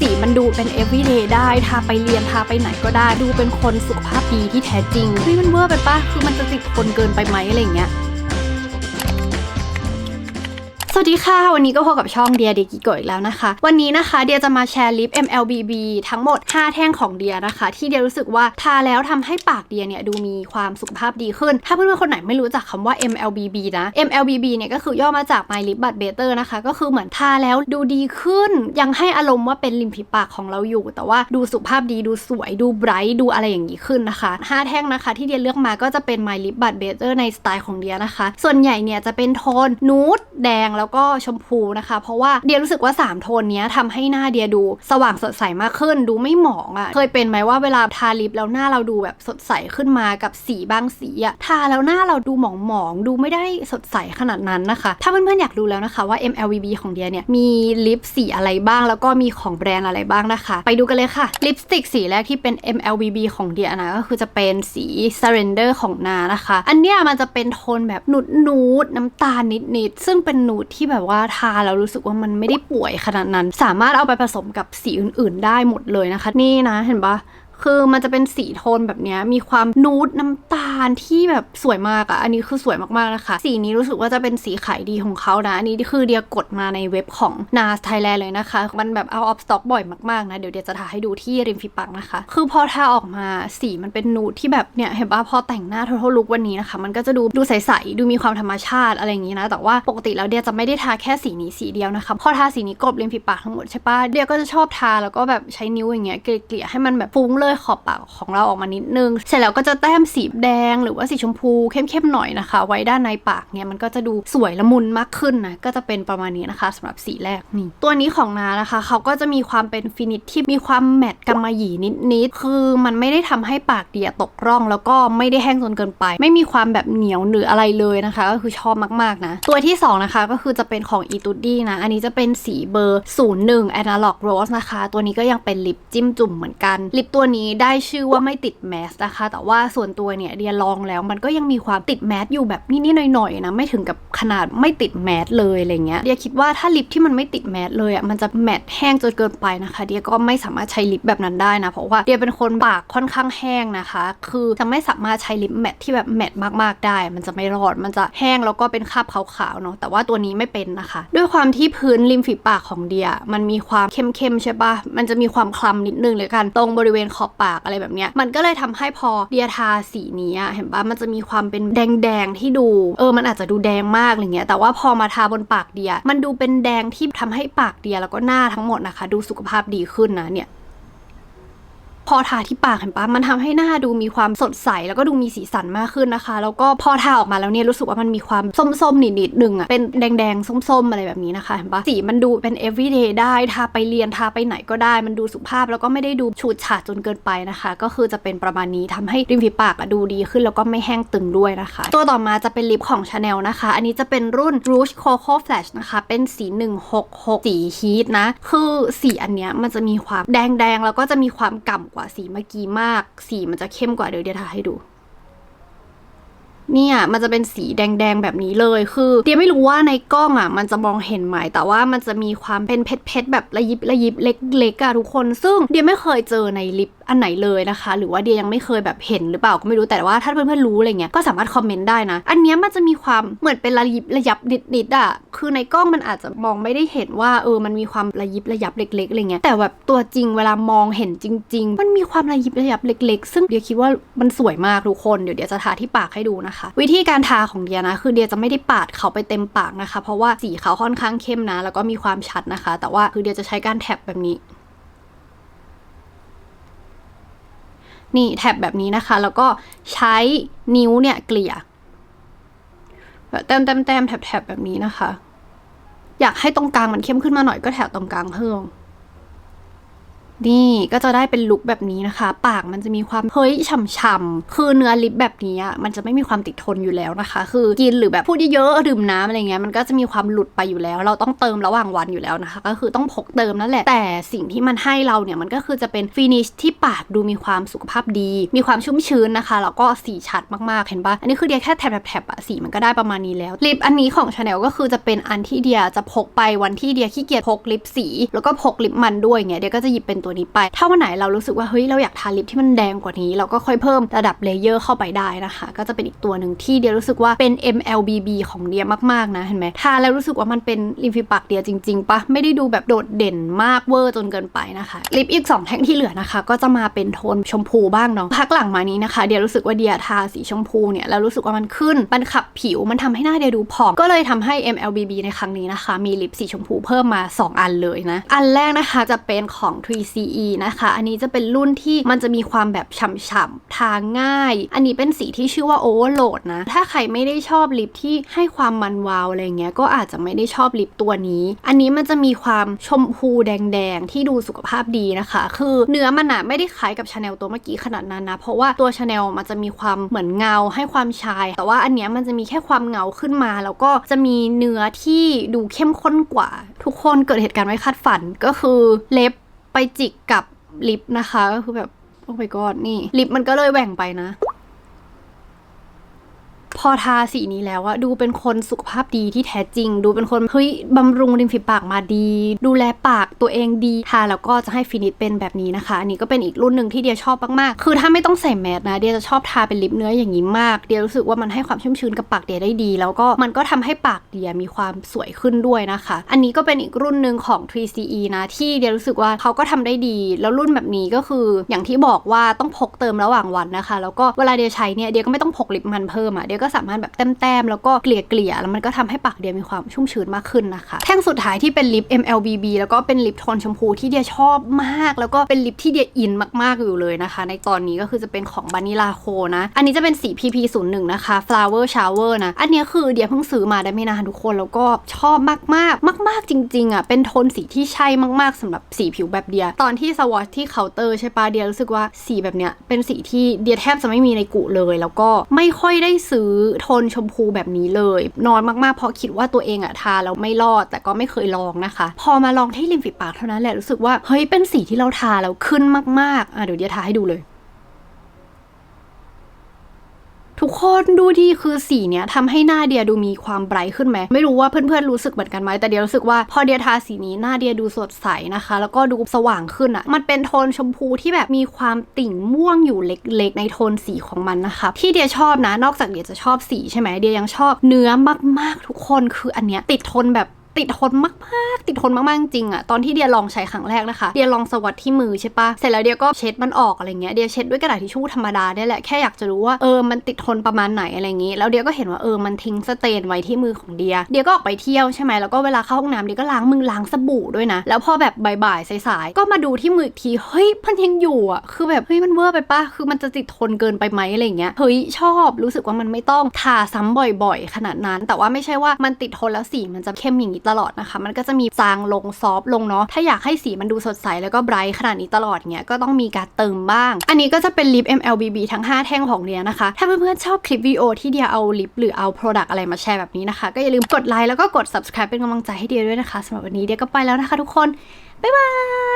สีมันดูเป็น everyday ได้ ทาไปเรียนทาไปไหนก็ได้ ดูเป็นคนสุขภาพดีที่แท้จริงเฮ้ยมันเวอร์ไปปะคือมันจะติดคนเกินไปไหมอะไรเงี้ย วัสดีค่ะ วันนี้ก็พบกับช่องเดียเดกิโกอีกแล้วนะคะ วันนี้นะคะเดียจะมาแชร์ลิป MLBB ทั้งหมด 5 แท่งของเดียนะคะ ที่เดียรู้สึกว่าทาแล้วทำให้ปากเดียเนี่ยดูมีความสุขภาพดีขึ้น ถ้าเพื่อนๆคนไหนไม่รู้จักคำว่า MLBB นะ MLBB เนี่ยก็คือย่อมาจาก My Lip But Better นะคะ ก็คือเหมือนทาแล้วดูดีขึ้น ยังให้อารมณ์ว่าเป็นริมฝีปากของเราอยู่ แต่ว่าดูสุขภาพดีดูสวยดูไบรท์ดูอะไรอย่างนี้ขึ้นนะคะห้าแท่งนะคะที่เดียเลือกมาก็จะเป็น My Lip But Better ในสไตล์ของเดียนะคะ ส่วนใหญ่เนี่ยจะเป็นโทนนูดแดงแล้วก็ชมพูนะคะ เพราะว่าเดียรู้สึกว่า 3 โทนนี้ยทำให้หน้าเดียดู สว่างสดใสมากขึ้น ดูไม่หมองอะ่ะ เคยเป็นไหมว่าเวลาทาลิปแล้วหน้าเราดูแบบสดใสขึ้นมากับสีบางสีอะ่ะ ทาแล้วหน้าเราดูหมองหมองดูไม่ได้สดใสขนาดนั้นนะคะ ถ้าเพื่อนๆอยากดูแล้วนะคะว่า MLBB ของเดียเนี่ยมีลิปสีอะไรบ้าง แล้วก็มีของแบรนด์อะไรบ้างนะคะ ไปดูกันเลยค่ะ ลิปสติกสีแรกที่เป็น MLBB ของเดียนะก็คือจะเป็นสี Surrender ของนานะคะ อันเนี้ยมันจะเป็นโทนแบบนูดนูดๆน้ำตาลนิดๆซึ่งเป็นนูดทที่แบบว่าทาแล้วรู้สึกว่ามันไม่ได้ป่วยขนาดนั้น สามารถเอาไปผสมกับสีอื่น ๆ ได้หมดเลยนะคะ นี่นะเห็นปะ คือมันจะเป็นสีโทนแบบนี้มีความนูดน้ำตาลที่แบบสวยมากอะอันนี้คือสวยมากๆนะคะ สีนี้รู้สึกว่าจะเป็นสีขายดีของเขานะ อันนี้คือเดียกดมาในเว็บของ NARS Thailand เลยนะคะ มันแบบเอาออฟสต็อกบ่อยมากๆนะ เดี๋ยวเดียจะทาให้ดูที่ริมฝีปากนะคะ คือพอทาออกมาสีมันเป็นนูดที่แบบเนี่ยเห็นป่ะพอแต่งหน้า total look วันนี้นะคะ มันก็จะดูดูใสๆดูมีความธรรมชาติอะไรอย่างนี้นะ แต่ว่าปกติแล้วเดียจะไม่ได้ทาแค่สีนี้สีเดียวนะคะ พอทาสีนี้กลบริมฝีปากทั้งหมดใช่ปะเดียก็จะชอบทาแล้วก็แบบใช้นิ้วอย่างเงี้ยเกลี่ยให้มันแบบฟุ้งเลยขอบปากของเราออกมานิดนึง เสร็จแล้วก็จะแต้มสีแดงหรือว่าสีชมพูเข้มๆหน่อยนะคะ ไว้ด้านในปากเนี่ยมันก็จะดูสวยละมุนมากขึ้นนะก็จะเป็นประมาณนี้นะคะสำหรับสีแรกนี่ตัวนี้ของนานะคะเขาก็จะมีความเป็นฟินิชที่มีความแมตต์กำมะหยี่นิดๆคือมันไม่ได้ทำให้ปากเดียตกร่อง แล้วก็ไม่ได้แห้งจนเกินไป ไม่มีความแบบเหนียวหรืออะไรเลยนะคะ ก็คือชอบมากๆนะตัวที่สองนะคะก็คือจะเป็นของ e t u d i นะอันนี้จะเป็นสีเบอร์01 Analog Rose นะคะ ตัวนี้ก็ยังเป็นลิปจิ้มจุ่มเหมือนกันลิปตัวนี้ได้ชื่อว่าไม่ติดแมสนะคะ แต่ว่าส่วนตัวเนี่ยเดียลองแล้วมันก็ยังมีความติดแมสอยู่แบบนิดๆหน่อยๆนะไม่ถึงกับขนาดไม่ติดแมสเลยอะไรเงี้ยเดียคิดว่าถ้าลิปที่มันไม่ติดแมสเลยอะมันจะแมทแห้งจนเกินไปนะคะเดียก็ไม่สามารถใช้ลิปแบบนั้นได้นะเพราะว่าเดียเป็นคนปากค่อนข้างแห้งนะคะ คือจะไม่สามารถใช้ลิปแมทที่แบบแมทมากๆได้ มันจะไม่รอดมันจะแห้งแล้วก็เป็นคราบขาวๆเนาะแต่ว่าตัวนี้ไม่เป็นนะคะ ด้วยความที่พื้นริมฝีปากของเดียมันมีความเข้มๆใช่ปะมันจะมีความคล้ำนิดนึงเลยกันตรงบริเวณขอบปากอะไรแบบเนี้ยมันก็เลยทำให้พอเดียทาสีนี้เห็นปะมันจะมีความเป็นแดงๆที่ดู เออมันอาจจะดูแดงมากอะไรเงี้ยแต่ว่าพอมาทาบนปากเดีย มันดูเป็นแดงที่ทำให้ปากเดียแล้วก็หน้าทั้งหมดนะคะ ดูสุขภาพดีขึ้นนะเนี่ย พอทาที่ปากเห็นปะมันทำให้หน้าดูมีความสดใส แล้วก็ดูมีสีสันมากขึ้นนะคะ แล้วก็พอทาออกมาแล้วเนี่ยรู้สึกว่ามันมีความส้มๆนิดๆหนึ่งอะเป็นแดงๆส้มๆอะไรแบบนี้นะคะเห็นปะสีมันดูเป็น everyday ได้ทาไปเรียนทาไปไหนก็ได้ มันดูสุภาพแล้วก็ไม่ได้ดูฉูดฉาดจนเกินไปนะคะ ก็คือจะเป็นประมาณนี้ทำให้ริมฝีปากอะดูดีขึ้นแล้วก็ไม่แห้งตึงด้วยนะคะ ตัวต่อมาจะเป็นลิปของ Chanel นะคะ อันนี้จะเป็นรุ่น Rouge Coco Flash นะคะ เป็นสี 166 สีฮีทนะ คือสีอันเนี้ยมันจะมีความแดงๆ แล้วก็จะมีความก่ำกว่าสีเมื่อกี้มาก สีมันจะเข้มกว่าเดี๋ยวเดี๋ยวทาให้ดู เนี่ยมันจะเป็นสีแดงๆแบบนี้เลย คือเดียไม่รู้ว่าในกล้องอะ มันจะมองเห็นไหมแต่ว่ามันจะมีความเป็นเพชรๆแบบระยิบระยิบเล็กๆอะทุกคน ซึ่งเดียไม่เคยเจอในลิปอันไหนเลยนะคะ หรือว่าเดียยังไม่เคยแบบเห็นหรือเปล่าก็ไม่รู้แต่ว่าถ้าเพื่อนๆรู้อะไรเงี้ยก็สามารถคอมเมนต์ได้นะ อันเนี้ยมันจะมีความเหมือนเป็นระยิบระยับนิดๆอะคือในกล้องมันอาจจะมองไม่ได้เห็นว่าเออมันมีความระยิบระยับเล็กๆอะไรเงี้ยแต่แบบตัวจริงเวลามองเห็นจริง ๆ มันมีความระยิบระยับเล็ก ๆ ซึ่งเดียคิดว่ามันสวยมากทุกคนเดี๋ยวเดียจะทาที่ปากให้ดูนะคะ วิธีการทาของเดียนะ คือเดียจะไม่ได้ปาดเขาไปเต็มปากนะคะ เพราะว่าสีเขาค่อนข้างเข้มนะ แล้วก็มีความชัดนะคะ แต่ว่าคือเดียจะใช้การแท็บแบบนี้นี่แท็บแบบนี้นะคะ แล้วก็ใช้นิ้วเนี่ยเกลี่ยแบบแต้มแต้มแต้มแท็บแท็บแบบนี้นะคะ อยากให้ตรงกลางมันเข้มขึ้นมาหน่อยก็แถบตรงกลางเพิ่ม นี่ก็จะได้เป็นลุคแบบนี้นะคะ ปากมันจะมีความเฮ้ยฉ่ำๆ คือเนื้อลิปแบบนี้อะมันจะไม่มีความติดทนอยู่แล้วนะคะ คือกินหรือแบบพูดเยอะๆดื่มน้ำอะไรเงี้ยมันก็จะมีความหลุดไปอยู่แล้ว เราต้องเติมระหว่างวันอยู่แล้วนะคะ ก็คือต้องพกเติมนั่นแหละ แต่สิ่งที่มันให้เราเนี่ยมันก็คือจะเป็นฟินิชที่ปากดูมีความสุขภาพดี มีความชุ่มชื้นนะคะแล้วก็สีชัดมากๆเห็นปะอันนี้คือเดียแค่แถบๆๆอะสีมันก็ได้ประมาณนี้แล้วลิปอันนี้ของชาแนลก็คือจะเป็นอันที่เดียจะพกไปวันที่เดียขี้เกียจพกลิปสี แล้วก็พกลิปมันด้วยเงี้ยเดียก็จะหยิบเป็นตัวนี้ไป ถ้าวันไหนเรารู้สึกว่าเฮ้ยเราอยากทาลิปที่มันแดงกว่านี้ เราก็ค่อยเพิ่มระดับเลเยอร์เข้าไปได้นะคะ ก็จะเป็นอีกตัวหนึ่งที่เดียรู้สึกว่าเป็น MLBB ของเดียมากๆนะเห็นไหมทาแล้วรู้สึกว่ามันเป็นริมฝีปากเดียจริงๆปะไม่ได้ดูแบบโดดเด่นมากเวอร์จนเกินไปนะคะลิปอีกสองแท่งที่เหลือนะคะ ก็จะมาเป็นโทนชมพูบ้างเนาะพักหลังมานี้นะคะ เดียรู้สึกว่าเดียทาสีชมพูเนี่ยแล้วรู้สึกว่ามันขึ้นมันขับผิวมันทำให้หน้าเดียดูผ่องก็เลยทำให้ MLBB ในครั้งนี้นะคะ มีลิปสีชมพูเพิ่มมา 2 อันเลยนะอันแรกนะคะจะเป็นของ CE นะคะ อันนี้จะเป็นรุ่นที่มันจะมีความแบบฉ่ำๆ ทาง่าย อันนี้เป็นสีที่ชื่อว่า Overload นะ ถ้าใครไม่ได้ชอบลิปที่ให้ความมันวาวอะไรเงี้ย ก็อาจจะไม่ได้ชอบลิปตัวนี้ อันนี้มันจะมีความชมพูแดงๆ ที่ดูสุขภาพดีนะคะ คือเนื้อมันอะไม่ได้คล้ายกับชาแนลตัวเมื่อกี้ขนาดนั้นนะ เพราะว่าตัวชาแนลมันจะมีความเหมือนเงาให้ความชาย แต่ว่าอันเนี้ยมันจะมีแค่ความเงาขึ้นมา แล้วก็จะมีเนื้อที่ดูเข้มข้นกว่า ทุกคนเกิดเหตุการณ์ไม่คาดฝันก็คือเล็บ ไปจิกกับลิปนะคะก็คือแบบโอ้ my god นี่ ลิปมันก็เลยแหว่งไปนะ พอทาสีนี้แล้วอะดูเป็นคนสุขภาพดีที่แท้จริง ดูเป็นคนเฮ้ยบำรุงริมฝีปากมาดี ดูแลปากตัวเองดีทาแล้วก็จะให้ฟินิชเป็นแบบนี้นะคะ อันนี้ก็เป็นอีกรุ่นหนึ่งที่เดียชอบมากๆคือถ้าไม่ต้องใส่แมสนะเดียจะชอบทาเป็นลิปเนื้ออย่างนี้มาก เดียรู้สึกว่ามันให้ความชุ่มชื้นกับปากเดียได้ดี แล้วก็มันก็ทำให้ปากเดียมีความสวยขึ้นด้วยนะคะ อันนี้ก็เป็นอีกรุ่นหนึ่งของ 3CE นะที่เดียรู้สึกว่าเขาก็ทำได้ดี แล้วรุ่นแบบนี้ก็คืออย่างที่บอกว่าต้องพกเติมระหว่างวันนะคะ แล้วก็เวลาเดียใช้เนี่ยเดียก็ไม่ต้องพกลิปมันเพิ่มอะเดียก็สามารถแบบแต้มๆแล้วก็เกลี่ยเกลี่ยแล้วมันก็ทำให้ปากเดียมีความชุ่มชื้นมากขึ้นนะคะ แท่งสุดท้ายที่เป็นลิป MLBB แล้วก็เป็นลิปโทนชมพูที่เดียชอบมาก แล้วก็เป็นลิปที่เดียอินมากๆอยู่เลยนะคะ ในตอนนี้ก็คือจะเป็นของบานิลาโคนะ อันนี้จะเป็นสี PP01 นะคะ Flower Shower นะ อันนี้คือเดียเพิ่งซื้อมาได้ไม่นานทุกคนแล้วก็ชอบมากๆ มาก ๆจริงๆอะเป็นโทนสีที่ใช่มากๆสำหรับสีผิวแบบเดีย ตอนที่สวอชที่เคาน์เตอร์ใช่ปะเดียรู้สึกว่าสีแบบเนี้ยเป็นสีที่เดียแทบจะไม่มีในกุเลย แล้วก็ไม่ค่อยได้ซื้อโทนชมพูแบบนี้เลยน้อยมากๆเพราะคิดว่าตัวเองอะทาแล้วไม่รอดแต่ก็ไม่เคยลองนะคะ พอมาลองที่ริมฝีปากเท่านั้นแหละรู้สึกว่าเฮ้ยเป็นสีที่เราทาแล้วขึ้นมากๆอะเดี๋ยวเดียทาให้ดูเลย ทุกคนดูดีคือสีเนี้ยทำให้หน้าเดียดูมีความไบรท์ขึ้นไหมไม่รู้ว่าเพื่อนๆรู้สึกเหมือนกันไหมแต่เดียรู้สึกว่าพอเดียทาสีนี้หน้าเดียดูสดใสนะคะ แล้วก็ดูสว่างขึ้นอะ่ะมันเป็นโทนชมพูที่แบบมีความติ่งม่วงอยู่เล็กๆ ในโทนสีของมันนะคะที่เดียชอบนะ นอกจากเดียจะชอบสีใช่ไหมเดียยังชอบเนื้อมากๆ ทุกคนคืออันเนี้ยติดทนแบบ ติดทนมากๆ ติดทนมากๆจริงอะตอนที่เดียลองใช้ครั้งแรกนะคะ เดียลองสวัสดที่มือใช่ปะเสร็จแล้วเดียก็เช็ดมันออกอะไรเงี้ย เดียเช็ดด้วยกระดาษทิชชู่ธรรมดาเนี่ยแหละ แค่อยากจะรู้ว่าเออ มันติดทนประมาณไหนอะไรอย่างงี้แล้วเดียก็เห็นว่าเออ มันทิ้งสเตนไว้ที่มือของเดีย เดียก็ออกไปเที่ยวใช่ไหมแล้วก็เวลาเข้าห้องน้ำเดียก็ล้างมือล้างสบู่ด้วยนะ แล้วพอแบบบ่ายๆสายๆ ก็มาดูที่มืออีกที เฮ้ย มันยังอยู่อะคือแบบ เฮ้ย มันเวอร์ไปปะคือมันจะติดทนเกินไปไหมอะไรเงี้ย เฮ้ย ชอบ รู้สึกว่ามันไม่ต้องทาซ้ำบ่อย ๆ ขนาดนั้น แต่ว่าไม่ใช่ว่ามันติดทนแล้วสีมันจะเข้มอย่างนี้ตลอดนะคะ มันก็จะมีจางลงซอฟต์ลงเนาะ ถ้าอยากให้สีมันดูสดใสแล้วก็ไบรท์ขนาดนี้ตลอดเงี้ย ก็ต้องมีการเติมบ้าง อันนี้ก็จะเป็นลิป MLBB ทั้ง 5 แท่งของเดียนะคะ ถ้าเพื่อนๆชอบคลิปวิดีโอที่เดียเอาลิปหรือเอาโปรดักต์อะไรมาแชร์แบบนี้นะคะ ก็อย่าลืมกดไลค์แล้วก็กด subscribe เป็นกำลังใจให้เดียด้วยนะคะสำหรับวันนี้เดียก็ไปแล้วนะคะ ทุกคน บ๊ายบาย